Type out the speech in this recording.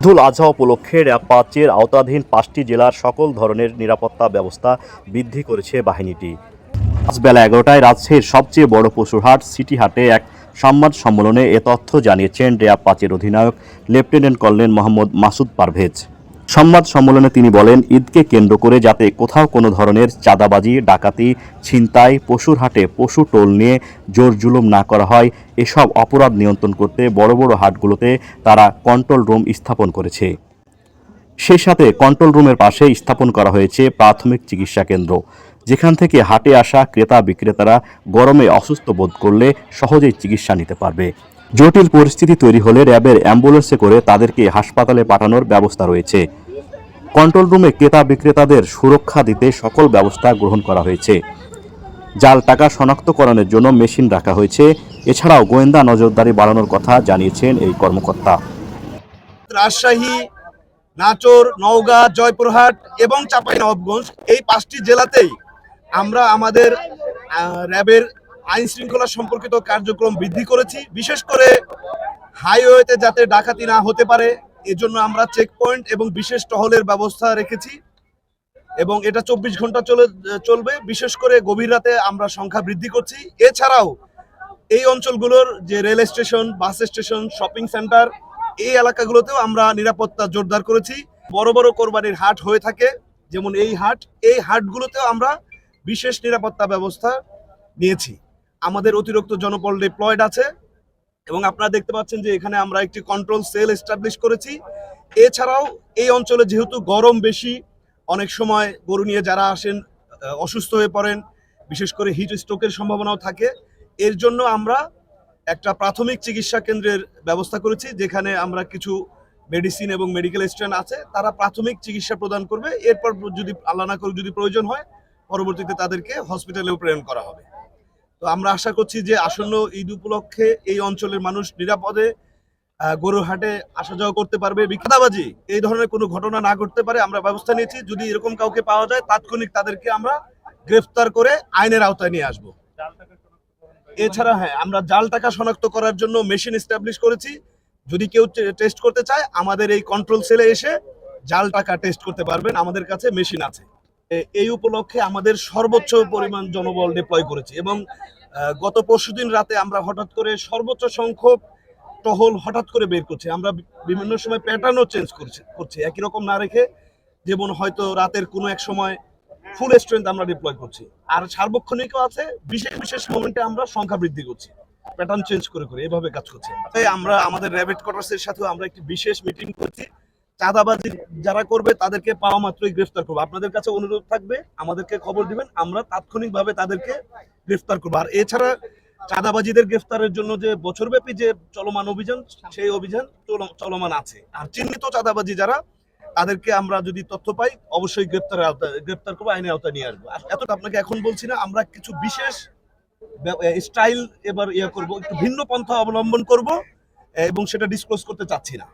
ঈদুল আজহা উপলক্ষে র্যাব পাঁচের আওতাধীন পাঁচটি জেলার সকল ধরনের নিরাপত্তা ব্যবস্থা বৃদ্ধি করেছে বাহিনীটি। আজ বেলা এগারোটায় রাজশাহীর সবচেয়ে বড় পশুরহাট সিটি হাটে এক সংবাদ সম্মেলনে এ তথ্য জানিয়েছেন র্যাব পাঁচের অধিনায়ক লেফটেন্যান্ট কর্নেল মোহাম্মদ মাসুদ পারভেজ। সংবাদ সম্মেলনে তিনি বলেন, ঈদকে কেন্দ্র করে যাতে কোথাও কোনো ধরনের চাঁদাবাজি, ডাকাতি, ছিনতাই, পশুর হাটে পশু টোল নিয়ে জোর জুলুম না করা হয়, এসব অপরাধ নিয়ন্ত্রণ করতে বড় বড় হাটগুলোতে তারা কন্ট্রোল রুম স্থাপন করেছে। সেই সাথে কন্ট্রোল রুমের পাশে স্থাপন করা হয়েছে প্রাথমিক চিকিৎসা কেন্দ্র। যেখান থেকে হাটে আসা ক্রেতা বিক্রেতারা গরমে অসুস্থ বোধ করলে সহজেই চিকিৎসা নিতে পারবে। জটিল পরিস্থিতি তৈরি হলে র্যাবের অ্যাম্বুলেন্সে করে তাদেরকে হাসপাতালে পাঠানোর ব্যবস্থা রয়েছে। কন্ট্রোল রুমে ক্রেতা বিক্রেতাদের সুরক্ষা দিতে সকল ব্যবস্থা গ্রহণ করা হয়েছে। জাল টাকা শনাক্তকরণের জন্য মেশিন রাখা হয়েছে। এছাড়াও গোয়েন্দা নজরদারি বাড়ানোর কথা জানিয়েছেন এই কর্মকর্তা। রাজশাহী নাচর নওগাঁ, জয়পুরহাট এবং চাঁপাইনবাবগঞ্জ এই পাঁচটি জেলাতেই আমরা আমাদের র্যাবের আইন শৃঙ্খলা সম্পর্কিত কার্যক্রম বৃদ্ধি করেছি। বিশেষ করে হাইওয়েতে যাতে ডাকাতি না হতে পারে এজন্য আমরা চেক পয়েন্ট এবং বিশেষ টহলের ব্যবস্থা রেখেছি। এবং এটা চব্বিশ ঘণ্টা চলে, চলবে। বিশেষ করে গভীর রাতে আমরা সংখ্যা বৃদ্ধি করছি। এছাড়াও এই অঞ্চলগুলোর যে rail station, bus station, shopping centre, এই এলাকাগুলোতেও আমরা নিরাপত্তা জোরদার করেছি। বড় বড় কোরবানির হাট হয়ে থাকে, যেমন এই হাট। এই হাটগুলোতেও আমরা বিশেষ নিরাপত্তা ব্যবস্থা নিয়েছি। আমাদের অতিরিক্ত জনপল ডিপ্লয়েড আছে। এবং আপনারা দেখতে পাচ্ছেন যে এখানে আমরা একটি কন্ট্রোল সেল এস্টাবলিশ করেছি। এছাড়াও এই অঞ্চলে যেহেতু গরম বেশি, অনেক সময় গরু নিয়ে যারা আসেন অসুস্থ হয়ে পড়েন, বিশেষ করে হিট স্ট্রোকের সম্ভাবনাও থাকে, এর জন্য আমরা একটা প্রাথমিক চিকিৎসা কেন্দ্রের ব্যবস্থা করেছি, যেখানে আমরা কিছু মেডিসিন এবং মেডিকেল স্ট্যান্ড আছে, তারা প্রাথমিক চিকিৎসা প্রদান করবে। এরপর যদি আল্লাহ না করে যদি প্রয়োজন হয়, পরবর্তীতে তাদেরকে হসপিটালেও প্রেরণ করা হবে। তো আমরা আশা করছি যে আসন্ন ঈদ উপলক্ষে এই অঞ্চলের মানুষ নিরাপদে গরুর হাটে আসা যাওয়া করতে পারবে। বিখ্যাতাবাজি, এই ধরনের কোনো ঘটনা না ঘটতে পারে। আমরা ব্যবস্থা নিয়েছি, যদি এরকম কাউকে পাওয়া যায়, তাৎক্ষণিক তাদেরকে আমরা গ্রেফতার করে আইনের আওতায় নিয়ে আসব। এছাড়া হ্যাঁ আমরা জাল টাকা শনাক্ত করার জন্য মেশিন এস্টাবলিশ করেছি। যদি কেউ টেস্ট করতে চায়, আমাদের এই কন্ট্রোল সেলে এসে জাল টাকা টেস্ট করতে পারবেন। আমাদের কাছে মেশিন আছে। এই উপলক্ষে আমাদের সর্বোচ্চ পরিমাণ জনবল ডিপ্লয় করেছি এবং গত পরশুদিন রাতে আমরা হঠাৎ করে সর্বোচ্চ সংখ্যক টহল হঠাৎ করে বের করছি। আমরা বিভিন্ন সময় প্যাটার্নও চেঞ্জ করছি করছি। একই রকম না রেখে যেমন হয়তো রাতের কোনো এক সময় ফুল স্ট্রেন্থ আমরা ডিপ্লয় করছি। আর সার্বক্ষণিকও আছে, বিশেষ বিশেষ মোমেন্টে আমরা সংখ্যা বৃদ্ধি করছি। প্যাটার্ন চেঞ্জ করে করে এভাবে কাজ করছি। আমরা আমাদের র্যাবিট কোয়ার্টার্সের সাথেও আমরা একটি বিশেষ মিটিং করছি। চাঁদাবাজি যারা করবে, তাদেরকে পাওয়া মাত্রই গ্রেফতার করব। আপনাদের কাছে অনুরোধ থাকবে, আমাদেরকে খবর দিবেন, আমরা তাৎক্ষণিকভাবে তাদেরকে গ্রেফতার করব। আর এছাড়া চাঁদাবাজিদের গ্রেফতারের জন্য যে বছরব্যাপী যে চলমান অভিযান, সেই অভিযান চলমান আছে। আর চিহ্নিত চাঁদাবাজি যারা, তাদেরকে আমরা যদি তথ্য পাই, অবশ্যই গ্রেপ্তারের আওতায় গ্রেপ্তার করব, আইনের আওতায় নিয়ে আসব। আর এতটা আপনাকে এখন বলছি না, আমরা কিছু বিশেষ স্টাইল এবার ইয়ে করব, একটু ভিন্ন পন্থা অবলম্বন করব এবং সেটা ডিসক্লোজ করতে চাচ্ছি না।